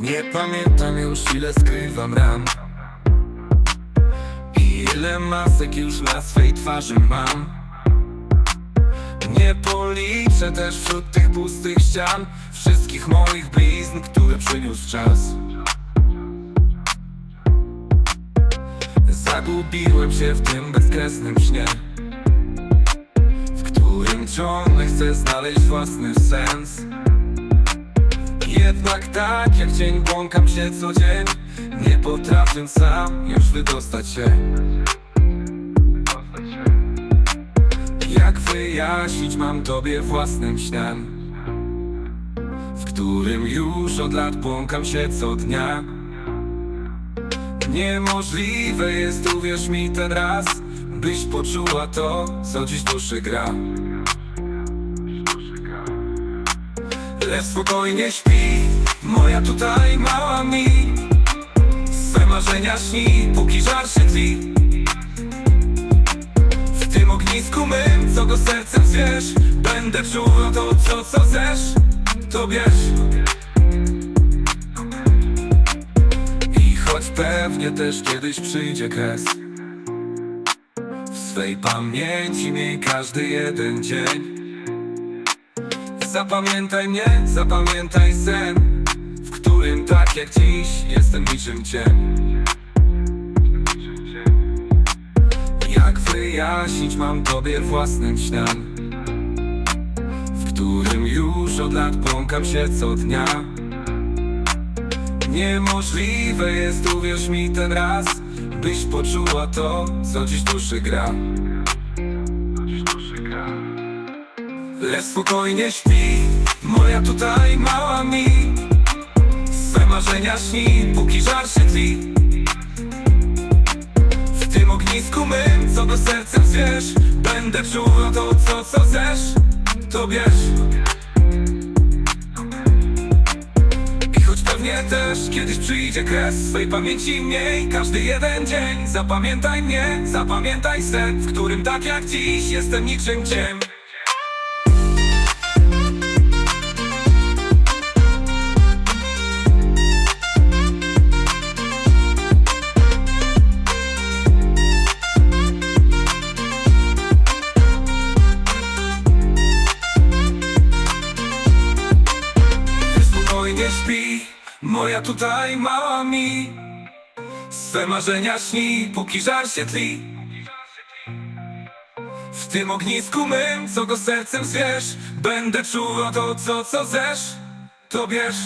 Nie pamiętam już ile skrywam ran I ile masek już na swej twarzy mam. Nie policzę też wśród tych pustych ścian Wszystkich moich blizn, które przyniósł czas. Zagubiłem się w tym bezkresnym śnie W którym ciągle chcę znaleźć własny sens jednak tak jak dzień błąkam się co dzień. Nie potrafię sam już wydostać się. Jak wyjaśnić mam tobie własnym śniam W którym już od lat błąkam się co dnia. Niemożliwe jest, uwierz mi ten raz Byś poczuła to, co dziś duszy gra Lecz spokojnie śpi. Moja tutaj mała mi. Swe marzenia śni Póki żar się tli. W tym ognisku mym Co go sercem zwierz. Będę czuwał to co co chcesz. To bierz. I choć pewnie też kiedyś przyjdzie kres. W swej pamięci miej każdy jeden dzień Zapamiętaj mnie, zapamiętaj sen W którym tak jak dziś jestem niczym cień. Jak wyjaśnić mam tobie własnym śniam? W którym już od lat błąkam się co dnia. Niemożliwe jest, uwierz mi ten raz Byś poczuła to, co dziś duszy gra Lecz spokojnie śpi Moja tutaj mała mi. Swe marzenia śni Póki żar się tli. W tym ognisku mym Co go sercem zwierz Będę czuwał to co co chcesz. To bierz. I choć pewnie też kiedyś przyjdzie kres Swej pamięci miej każdy jeden dzień Zapamiętaj mnie, zapamiętaj sen W którym tak jak dziś jestem niczym ciem moja tutaj mała mi. Swe marzenia śni, póki żar się tli. W tym ognisku mym, co go sercem zwierz Będę czuwał to, co, co zesz. To bierz